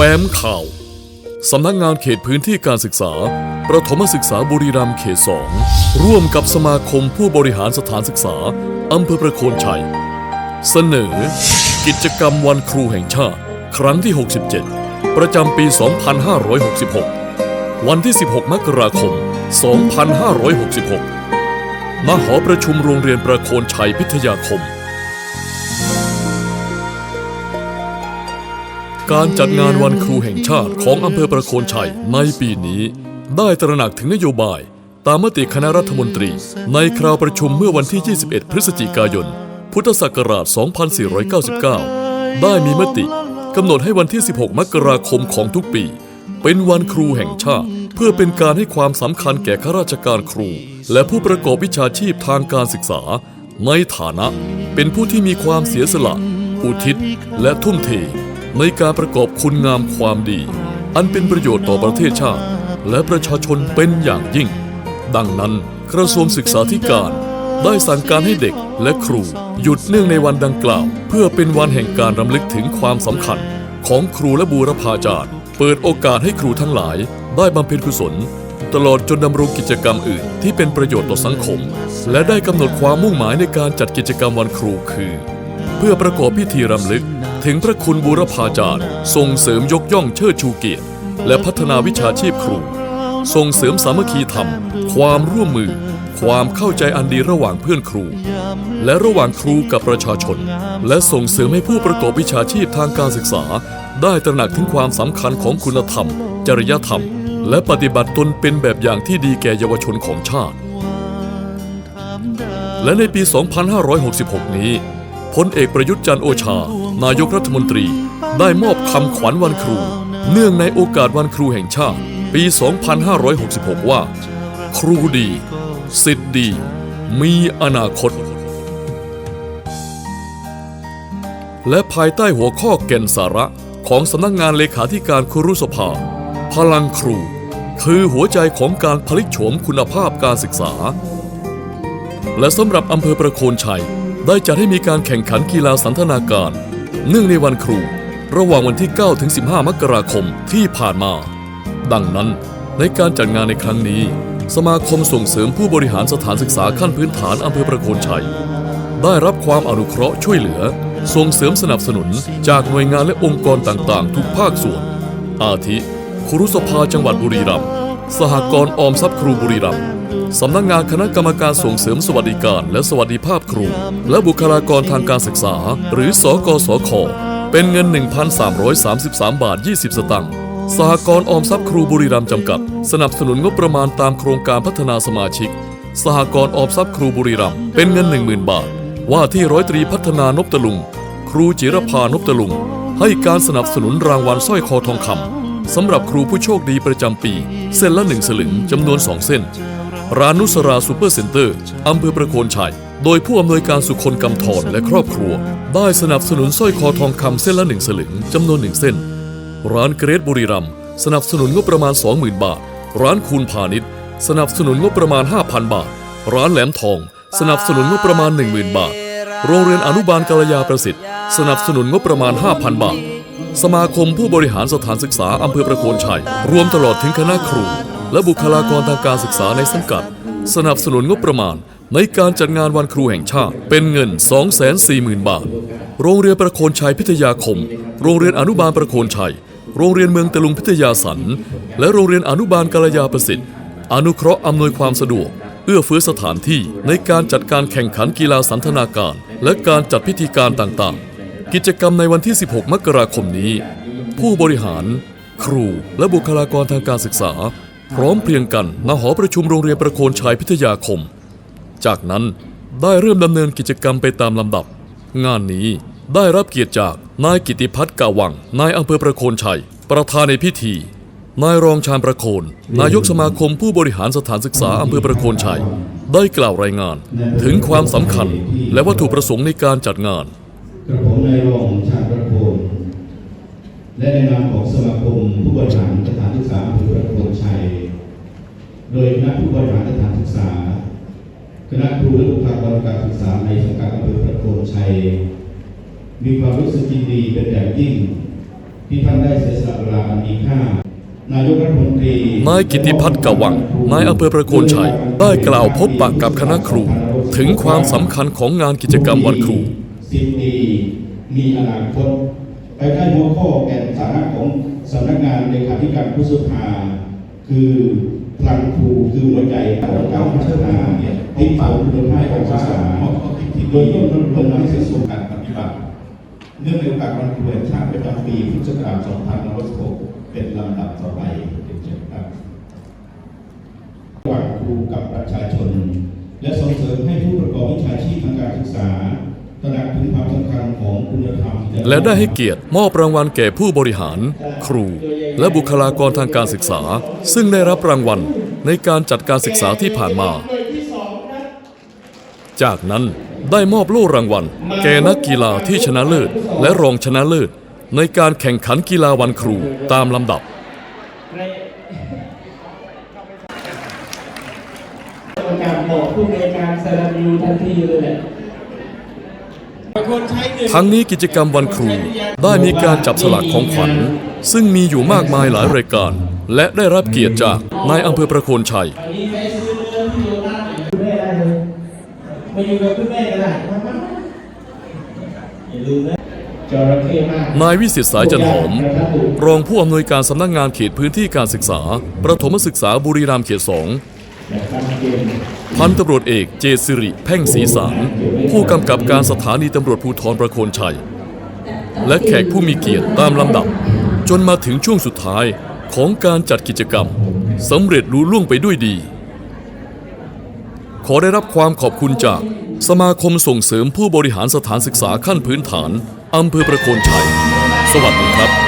แฟ้มข่าว สำนักงานเขตพื้นที่การศึกษา ประถมศึกษาบุรีรัมย์เขตสองร่วมกับสมาคมผู้บริหารสถานศึกษา อำเภอประโคนชัย เสนอ กิจกรรมวันครูแห่งชาติ ครั้งที่ 67 ประจำปี 2566 วันที่ 16 มกราคม 2566ณหอประชุมโรงเรียนประโคนชัยพิทยาคม การจัดงานวันครูแห่งชาติของอำเภอประโคนชัยในปีนี้ ได้ตระหนักถึงนโยบาย ตามมติคณะรัฐมนตรี ในคราวประชุมเมื่อวันที่ 21 พฤศจิกายน พุทธศักราช 2499 ได้มีมติกำหนดให้วันที่ 16 มกราคมของทุกปี เป็นวันครูแห่งชาติ เพื่อเป็นการให้ความสำคัญแก่ข้าราชการครู และผู้ประกอบวิชาชีพทางการศึกษา ในฐานะ เป็นผู้ที่มีความเสียสละอุทิศและทุ่มเท ในการประกอบคุณงามความดี อันเป็นประโยชน์ต่อประเทศชาติ และประชาชนเป็นอย่างยิ่ง ดังนั้นกระทรวงศึกษาธิการ ได้สั่งการให้เด็กและครูหยุดเนื่องในวันดังกล่าว เพื่อเป็นวันแห่งการรำลึกถึงความสำคัญ ของครูและบูรพาจารย์ เปิดโอกาสให้ครูทั้งหลาย ได้บำเพ็ญกุศล ตลอดจนดำรงกิจกรรมอื่น ที่เป็นประโยชน์ต่อสังคม และได้กำหนดความมุ่งหมายในการจัดกิจกรรมวันครูคือ เพื่อประกอบพิธีรำลึก ถึงพระคุณบูรพาจารย์ส่งเสริมยกย่องเชิดชูเกียรติ และพัฒนาวิชาชีพครู ส่งเสริมสามัคคีธรรม ความร่วมมือ ความเข้าใจอันดีระหว่างเพื่อนครู และระหว่างครูกับประชาชน และส่งเสริมให้ผู้ประกอบวิชาชีพทางการศึกษา ได้ตระหนักถึงความสำคัญของคุณธรรม จริยธรรม และปฏิบัติตนเป็นแบบอย่างที่ดีแก่เยาวชนของชาติ และในปี 2566 นี้ พลเอกประยุทธ์จันโอชา นายกรัฐมนตรี ได้มอบคำขวัญวันครู เนื่องในโอกาสวันครูแห่งชาติ ปี 2566 ว่า ครูดี สิทธิ์ดี มีอนาคต และภายใต้หัวข้อแก่นสาระของสำนักงานเลขาธิการครุสภา พลังครู คือหัวใจของการผลิตโฉมคุณภาพการศึกษา และสำหรับอำเภอประโคนชัย ได้จัดให้มีการแข่งขันกีฬาสันทนาการ เนื่องในวันครู ระหว่างวันที่ 9 ถึง 15 มกราคมที่ผ่านมา ดังนั้นในการจัดงานในครั้งนี้ สมาคมส่งเสริมผู้บริหารสถานศึกษาขั้นพื้นฐานอำเภอประโคนชัย ได้รับความอนุเคราะห์ช่วยเหลือ ส่งเสริมสนับสนุนจากหน่วยงานและองค์กรต่างๆ ทุกภาคส่วน อาทิ ครุสภาจังหวัดบุรีรัมย์สหกรณ์ออมทรัพย์ครูบุรีรัมย์ สำนักงานคณะกรรมการส่งเสริมสวัสดิการ และสวัสดิภาพครู และบุคลากรทางการศึกษา หรือสกสคเป็นเงิน 1,333 บาท 20 สตางค์สหกรณ์ออมทรัพย์ครูบุรีรัมย์จำกัด สนับสนุนงบประมาณตามโครงการพัฒนาสมาชิก สหกรณ์ออมทรัพย์ครูบุรีรัมย์เป็นเงิน 10,000 บาท ว่าที่ร้อยตรีพัฒนานพตะลุง ครูจิรพานพตะลุง ให้การสนับสนุนรางวัลสร้อยคอทองคำสำหรับครูผู้โชคดีประจำปี เส้นละหนึ่งสลึงจำนวน2เส้น ร้านนุสราซูเปอร์เซ็นเตอร์อำเภอประโคนชัย โดยผู้อำนวยการสุคนกำธรและครอบครัว ได้สนับสนุนสร้อยคอทองคำเส้นละหนึ่งสลึงจำนวนหนึ่งเส้น ร้านเกรดบุรีรัมสนับสนุนงบประมาณ 20,000 บาท ร้านคูณพาณิชย์ สนับสนุนงบประมาณ 5,000 บาท ร้านแหลมทอง สนับสนุนงบประมาณ 10,000 บาท โรงเรียนอนุบาลกาลยาประสิทธิ์ สนับสนุนงบประมาณ 5,000 บาท สมาคมผู้บริหารสถานศึกษาอำเภอประโคนชัย รวมตลอดถึงคณะครู และบุคลากรทางการศึกษาในสังกัด สนับสนุนงบประมาณ ในการจัดงานวันครูแห่งชาติ เป็นเงิน 240,000 บาท โรงเรียนประโคนชัยพิทยาคม โรงเรียนอนุบาลประโคนชัย โรงเรียนเมืองตะลุงพิทยาสัน และโรงเรียนอนุบาลกาลยาประสิทธิ์ อนุเคราะห์อำนวยความสะดวก เอื้อเฟื้อสถานที่ในการจัดการแข่งขันกีฬาสันทนาการ และการจัดพิธีการต่างๆ กิจกรรมในวันที่ 16 มกราคมนี้ ผู้บริหาร ครูและบุคลากรทางการศึกษา พร้อมเพรียงกันณหอประชุมโรงเรียนประโคนชัยพิทยาคม จากนั้นได้เริ่มดำเนินกิจกรรมไปตามลำดับ งานนี้ได้รับเกียรติจากนายกิติพัฒน์กาวัง นายอำเภอประโคนชัย ประธานในพิธี นายรองชาญประโคน นายกสมาคมผู้บริหารสถานศึกษาอำเภอประโคนชัย ได้กล่าวรายงาน ถึงความสำคัญและวัตถุประสงค์ในการจัดงานกระผมนายรองชาญประโคนและในนามของสมาคมผู้บริหารสถานศึกษาอำเภอประโคนชัย โดยคณะผู้บริหารสถานศึกษา คณะครูและบุคลากรการศึกษาในสังกัดอำเภอประโคนชัย มีความรู้สึกยินดีเป็นอย่างยิ่ง ที่ท่านได้เสียสละเวลาอันมีค่านายกรัฐมนตรีนายกิติพัฒน์กวัง นายอำเภอประโคนชัย ได้กล่าวพบปะกับคณะครู ถึงความสำคัญของงานกิจกรรมวันครูสิบปีมีอนาคตภายใต้หัวข้อแก่นสาระของสำนักงานเลขาธิการผู้สภาคือพ ลังครูคือหัวใจของการพัฒนาที่ฝ่าคุณภาพการศึกษาโดยย่นลงมาสู่สู่การปฏิบัติเนื่องในโอกาสวันครูแห่งชาติประจำปีพุทธศักราช2566เป็นลำดับต่อไปเป็นเช่นครับระหว่างครูกับประชาชน และส่งเสริมให้ผู้ประกอบวิชาชีพทางการศึกษาตระหนักถึงความสำคัญของคุณธรรมและได้ให้เกียรติมอบรางวัลแก่ผู้บริหาร ครู และบุคลากรทางการศึกษา ซึ่งได้รับรางวัล ในการจัดการศึกษาที่ผ่านมา จากนั้นได้มอบโล่รางวัล แก่นักกีฬาที่ชนะเลิศและรองชนะเลิศในการแข่งขันกีฬาวันครูตามลำดับประการบอกผู้ในการสรยูทันทีเลยแหละ ทั้งนี้กิจกรรมวันครู ได้มีการจับสลากของขวัญ ซึ่งมีอยู่มากมายหลายรายการ และได้รับเกียรติจากนายอำเภอประโคนชัย นายมาอยู่กับคุณแม่ก็ได้มามามาอย่าลืมนะจระเข้มากนายวิสิตสายจันหอม รองผู้อำนวยการสำนักงานเขตพื้นที่การศึกษา ประถมศึกษาบุรีรัมย์เขตสองนะครับเกม พันตำรวจเอกเจสิริเพ่งศรีสารผู้กำกับการสถานีตำรวจภูธรประโคนชัย และแขกผู้มีเกียรติตามลำดับ จนมาถึงช่วงสุดท้ายของการจัดกิจกรรมสำเร็จรู้ล่วงไปด้วยดี ขอได้รับความขอบคุณจากสมาคมส่งเสริมผู้บริหารสถานศึกษาขั้นพื้นฐานอำเภอประโคนชัย สวัสดีครับ